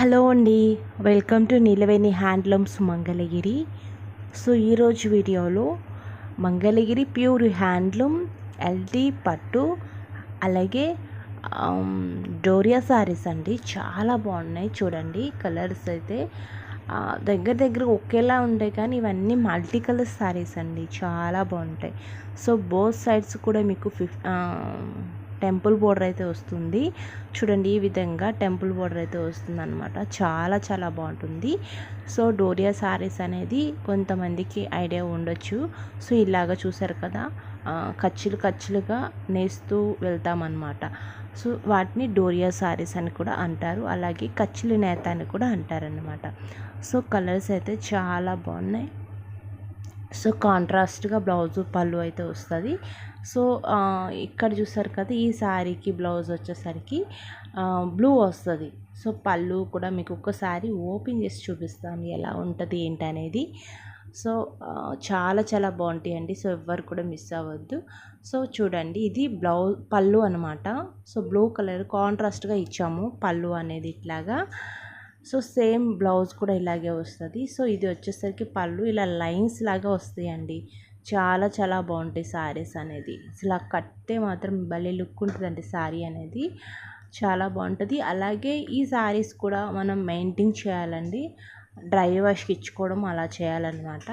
Hello అండి. Welcome to Nilaveni handlooms Mangalagiri. So ఈరోజు వీడియోలో మంగళగిరి ప్యూర్ హ్యాండ్లూమ్ ఎల్టీ పట్టు అలాగే డోరియా శారీస్ అండి. చాలా బాగున్నాయి చూడండి. కలర్స్ అయితే దగ్గర దగ్గర ఒకేలా ఉంటాయి కానీ ఇవన్నీ మల్టీ కలర్ శారీస్ అండి. చాలా బాగుంటాయి. సో బోత్ సైడ్స్ కూడా మీకు ఫిఫ్ టెంపుల్ బోర్డర్ అయితే వస్తుంది. చూడండి ఈ విధంగా టెంపుల్ బోర్డర్ అయితే వస్తుంది అనమాట చాలా చాలా బాగుంటుంది. సో డోరియా సారీస్ అనేది కొంతమందికి ఐడియా ఉండొచ్చు. సో ఇలాగ చూసారు కదా ఖర్చులు ఖర్చులుగా నేస్తూ వెళ్తామన్నమాట. సో వాటిని డోరియా సారీస్ అని కూడా అంటారు. అలాగే ఖర్చులు నేత అని కూడా అంటారనమాట సో కలర్స్ అయితే చాలా బాగున్నాయి. సో కాంట్రాస్ట్గా బ్లౌజ్ పళ్ళు అయితే వస్తుంది. సో ఇక్కడ చూసారు కదా ఈ శారీకి బ్లౌజ్ వచ్చేసరికి బ్లూ వస్తుంది. సో పళ్ళు కూడా మీకు ఒక్కసారి ఓపెన్ చేసి చూపిస్తాను ఎలా ఉంటుంది ఏంటి అనేది. సో చాలా చాలా చాలా బాగుంటాయండి సో ఎవ్వరు కూడా మిస్ అవ్వద్దు. సో చూడండి ఇది బ్లౌజ్ పళ్ళు అనమాట సో బ్లూ కలర్ కాంట్రాస్ట్గా ఇచ్చాము పళ్ళు అనేది ఇట్లాగా. సో సేమ్ బ్లౌజ్ కూడా ఇలాగే వస్తుంది. సో ఇది వచ్చేసరికి పళ్ళు ఇలా లైన్స్ లాగా వస్తాయండి. చాలా చాలా బాగుంటాయి శారీస్ అనేది. ఇలా కట్టే మాత్రం భలే లుక్ ఉంటుందండి శారీ అనేది. చాలా బాగుంటుంది. అలాగే ఈ శారీస్ కూడా మనం మెయింటైన్ చేయాలండి. డ్రై వాష్కి ఇచ్చుకోవడం అలా చేయాలన్నమాట.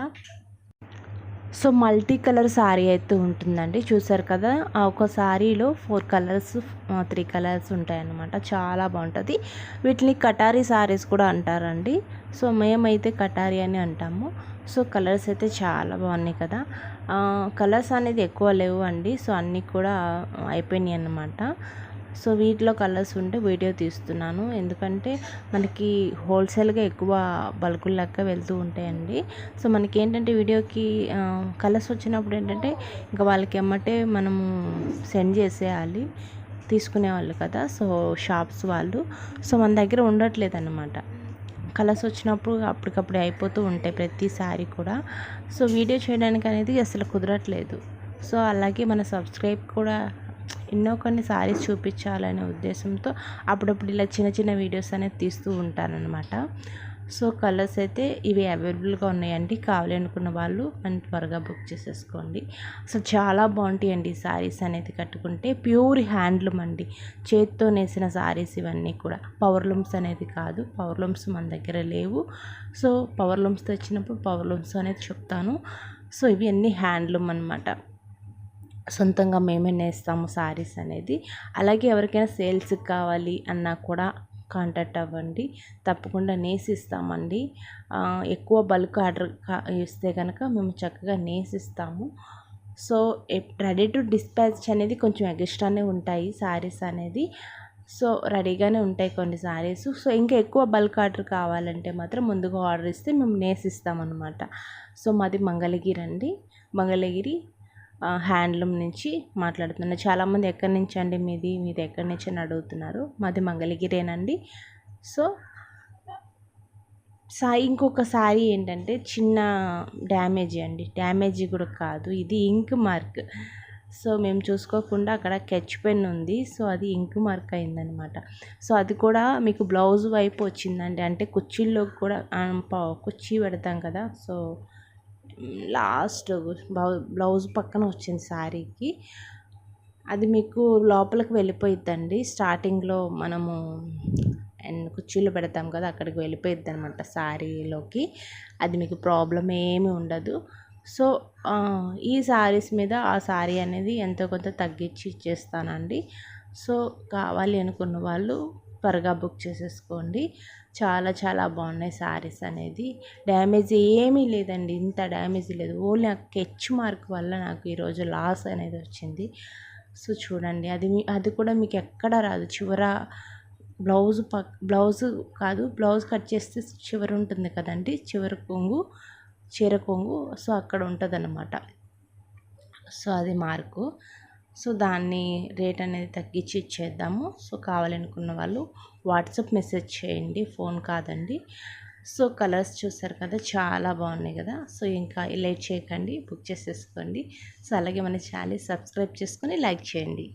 సో మల్టీ కలర్ శారీ అయితే ఉంటుందండి. చూసారు కదా? ఆ ఒక శారీలో ఫోర్ కలర్స్ త్రీ కలర్స్ ఉంటాయన్నమాట. చాలా బాగుంటుంది. వీటిని కటారీ శారీస్ కూడా అంటారండి. సో మేమైతే కటారీ అని అంటాము. సో కలర్స్ అయితే చాలా బాగున్నాయి కదా? కలర్స్ అనేది ఎక్కువ లేవు అండి. సో అన్నీ కూడా అయిపోయినాయి అన్నమాట. సో వీటిలో కలర్స్ ఉంటే వీడియో తీస్తున్నాను. ఎందుకంటే మనకి హోల్సేల్గా ఎక్కువ బల్కుల లెక్క వెళ్తూ ఉంటాయండి. సో మనకి ఏంటంటే వీడియోకి కలర్స్ వచ్చినప్పుడు ఏంటంటే ఇంకా వాళ్ళకి ఎమ్మటే మనము సెండ్ చేసేయాలి. తీసుకునేవాళ్ళు కదా సో షాప్స్ వాళ్ళు. సో మన దగ్గర ఉండట్లేదు అనమాట కలర్స్ వచ్చినప్పుడు అప్పటికప్పుడు అయిపోతూ ఉంటాయి ప్రతిసారి కూడా. సో వీడియో చేయడానికి అనేది అసలు కుదరట్లేదు. సో అలాగే మన సబ్స్క్రైబ్ కూడా ఎన్నో కొన్ని సారీస్ చూపించాలనే ఉద్దేశంతో అప్పుడప్పుడు ఇలా చిన్న చిన్న వీడియోస్ అనేది తీస్తూ ఉంటానన్నమాట సో కలర్స్ అయితే ఇవి అవైలబుల్గా ఉన్నాయండి. కావాలి అనుకున్న వాళ్ళు అని త్వరగా బుక్ చేసేసుకోండి. అసలు చాలా బాగుంటాయండి ఈ శారీస్ అనేది కట్టుకుంటే. ప్యూర్ హ్యాండ్లూమ్ అండి. చేత్తో నేసిన శారీస్ ఇవన్నీ కూడా. పవర్ లూమ్స్ అనేది కాదు. పవర్ లూమ్స్ మన దగ్గర లేవు. సో పవర్ లూమ్స్ తెచ్చినప్పుడు పవర్ లూమ్స్ అనేది చెప్తాను. సో ఇవి అన్నీ హ్యాండ్లూమ్ అనమాట సొంతంగా మేమే నేస్తాము శారీస్ అనేది. అలాగే ఎవరికైనా సేల్స్కి కావాలి అన్నా కూడా కాంటాక్ట్ అవ్వండి. తప్పకుండా నేసిస్తామండి. ఎక్కువ బల్క్ ఆర్డర్ ఇస్తే కనుక మేము చక్కగా నేసిస్తాము. సో రెడీ టు డిస్పాచ్ అనేది కొంచెం ఎక్స్ట్రానే ఉంటాయి శారీస్ అనేది. సో రెడీగానే ఉంటాయి కొన్ని శారీస్. సో ఇంకా ఎక్కువ బల్క్ ఆర్డర్ కావాలంటే మాత్రం ముందుగా ఆర్డర్ ఇస్తే మేము నేసిస్తామన్నమాట. సో మాది మంగళగిరి అండి. మంగళగిరి హ్యాండ్లూమ్ నుంచి మాట్లాడుతున్నాను చాలామంది ఎక్కడి నుంచి అండి మీది? మీది ఎక్కడి నుంచి అని అడుగుతున్నారు. మాది మంగళగిరేనండి. సో సా ఇంకొక సారీ ఏంటంటే చిన్న డ్యామేజ్ అండి. డ్యామేజ్ కూడా కాదు. ఇది ఇంక్ మార్క్. సో మేము చూసుకోకుండా అక్కడ కెచ్ పెన్ ఉంది. సో అది ఇంక్ మార్క్ అయిందనమాట. సో అది కూడా మీకు బ్లౌజ్ వైపు వచ్చిందండి. అంటే కుర్చీల్లో కూడా కుర్చీ పెడతాం కదా. సో లాస్ట్ బ్లౌజ్ పక్కన వచ్చింది శారీకి. అది మీకు లోపలికి వెళ్ళిపోయిద్దండి. స్టార్టింగ్లో మనము అండ్ పెడతాం కదా అక్కడికి వెళ్ళిపోయిద్ది అనమాట శారీలోకి. అది మీకు ప్రాబ్లం ఏమి ఉండదు. సో ఈ శారీస్ మీద ఆ శారీ అనేది ఎంతో కొంత తగ్గించి ఇచ్చేస్తానండి. సో కావాలి అనుకున్న వాళ్ళు త్వరగా బుక్ చేసేసుకోండి. చాలా చాలా బాగున్నాయి శారీస్ అనేది. డ్యామేజ్ ఏమీ లేదండి. ఇంత డ్యామేజ్ లేదు. ఓన్లీ ఆ కెచ్ మార్క్ వల్ల నాకు ఈరోజు లాస్ అనేది వచ్చింది. సో చూడండి. అది మీ అది కూడా మీకు ఎక్కడ రాదు. చివర బ్లౌజ్ పక్ బ్లౌజ్ కాదు బ్లౌజ్ కట్ చేస్తే చివరి ఉంటుంది కదండి. చివరి కొంగు చీర కొంగు. సో అక్కడ ఉంటుంది సో అది మార్కు. సో దాన్ని రేట్ అనేది తగ్గించి ఇచ్చేద్దాము. సో కావాలనుకున్న వాళ్ళు వాట్సాప్ మెసేజ్ చేయండి ఫోన్ కాదండి. సో కలర్స్ చూసారు కదా చాలా బాగున్నాయి కదా. సో ఇంకా లేట్ చేయకండి బుక్ చేసేసుకోండి. సో అలాగే మన ఛానల్ సబ్స్క్రైబ్ చేసుకొని లైక్ చేయండి.